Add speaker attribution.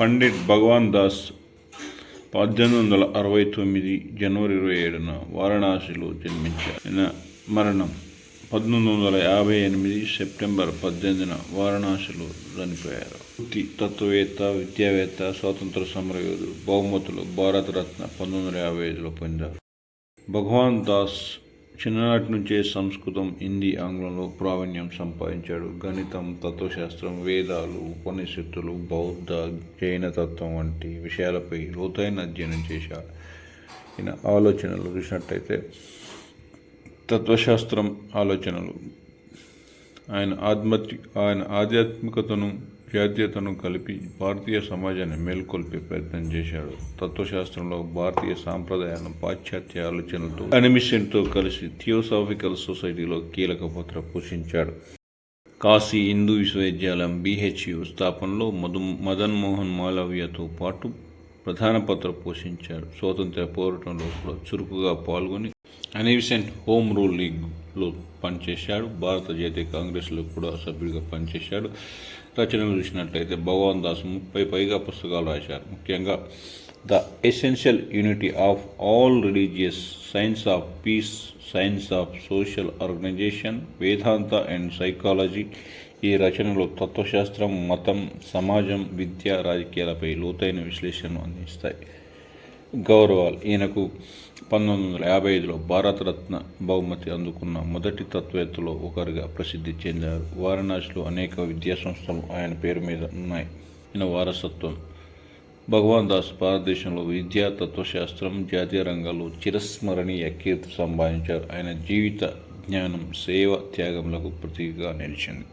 Speaker 1: పండిట్ భగవాన్ దాస్ పద్దెనిమిది వందల అరవై తొమ్మిది జనవరి ఇరవై ఏడున వారణాసిలో జన్మించారు. ఆయన మరణం పద్దెనిమిది వందల యాభై ఎనిమిది సెప్టెంబర్ పద్దెనిమిదిన వారణాసిలో చనిపోయారు. వృత్తి తత్వవేత్త విద్యావేత్త స్వాతంత్ర సమరయోధుడు బహుమతులు భారతరత్న పంతొమ్మిది వందల యాభై ఐదులో పొందారు. భగవాన్ దాస్ చిన్ననాటి నుంచే సంస్కృతం హిందీ ఆంగ్లంలో ప్రావీణ్యం సంపాదించాడు. గణితం తత్వశాస్త్రం వేదాలు ఉపనిషత్తులు బౌద్ధ జైన తత్వం వంటి విషయాలపై లోతైన అధ్యయనం చేశాడు. ఈయన ఆలోచనలు చూసినట్టయితే తత్వశాస్త్రం ఆలోచనలు ఆయన ఆత్మతి ఆయన ఆధ్యాత్మికతను జాతీయతను కలిపి భారతీయ సమాజాన్ని మేల్కొల్పే ప్రయత్నం చేశాడు. తత్వశాస్త్రంలో భారతీయ సాంప్రదాయాలను పాశ్చాత్య ఆలోచనలతో అనిమిషన్తో కలిసి థియోసాఫికల్ సొసైటీలో కీలక పాత్ర పోషించాడు. కాశీ హిందూ విశ్వవిద్యాలయం బీహెచ్యు స్థాపనలో మధు మదన్ మోహన్ మాలవ్యతో పాటు ప్రధాన పాత్ర పోషించాడు. స్వాతంత్ర పోరాటంలో కూడా చురుకుగా పాల్గొని అనివిసెంట్ హోమ్ రూల్ లీగ్లో పనిచేశాడు. భారత జాతీయ కాంగ్రెస్లో కూడా సభ్యుడిగా పనిచేశాడు. రచనలు చూసినట్లయితే భగవాన్ దాస్ ముప్పై పైగా పుస్తకాలు రాశారు. ముఖ్యంగా the essential unity of all religious science of peace science of social organisation Vedanta and psychology ఈ రచనలో తత్వశాస్త్రం మతం సమాజం విద్య రాజకీయాలపై లోతైన విశ్లేషణను అందిస్తాయి. గౌరవాలు. ఈయనకు పంతొమ్మిది వందల యాభై ఐదులో భారతరత్న బహుమతి అందుకున్న మొదటి తత్వవేత్తలో ఒకరిగా ప్రసిద్ధి చెందారు. వారణాసిలో అనేక విద్యా సంస్థలు ఆయన పేరు మీద ఉన్నాయి. ఈయన వారసత్వం. భగవాన్ దాస్ భారతదేశంలో విద్యా తత్వశాస్త్రం జాతీయ రంగాల్లో చిరస్మరణీయ కీర్తి సంపాదించారు. ఆయన జీవిత జ్ఞానం సేవ త్యాగములకు ప్రతీకగా నిలిచింది.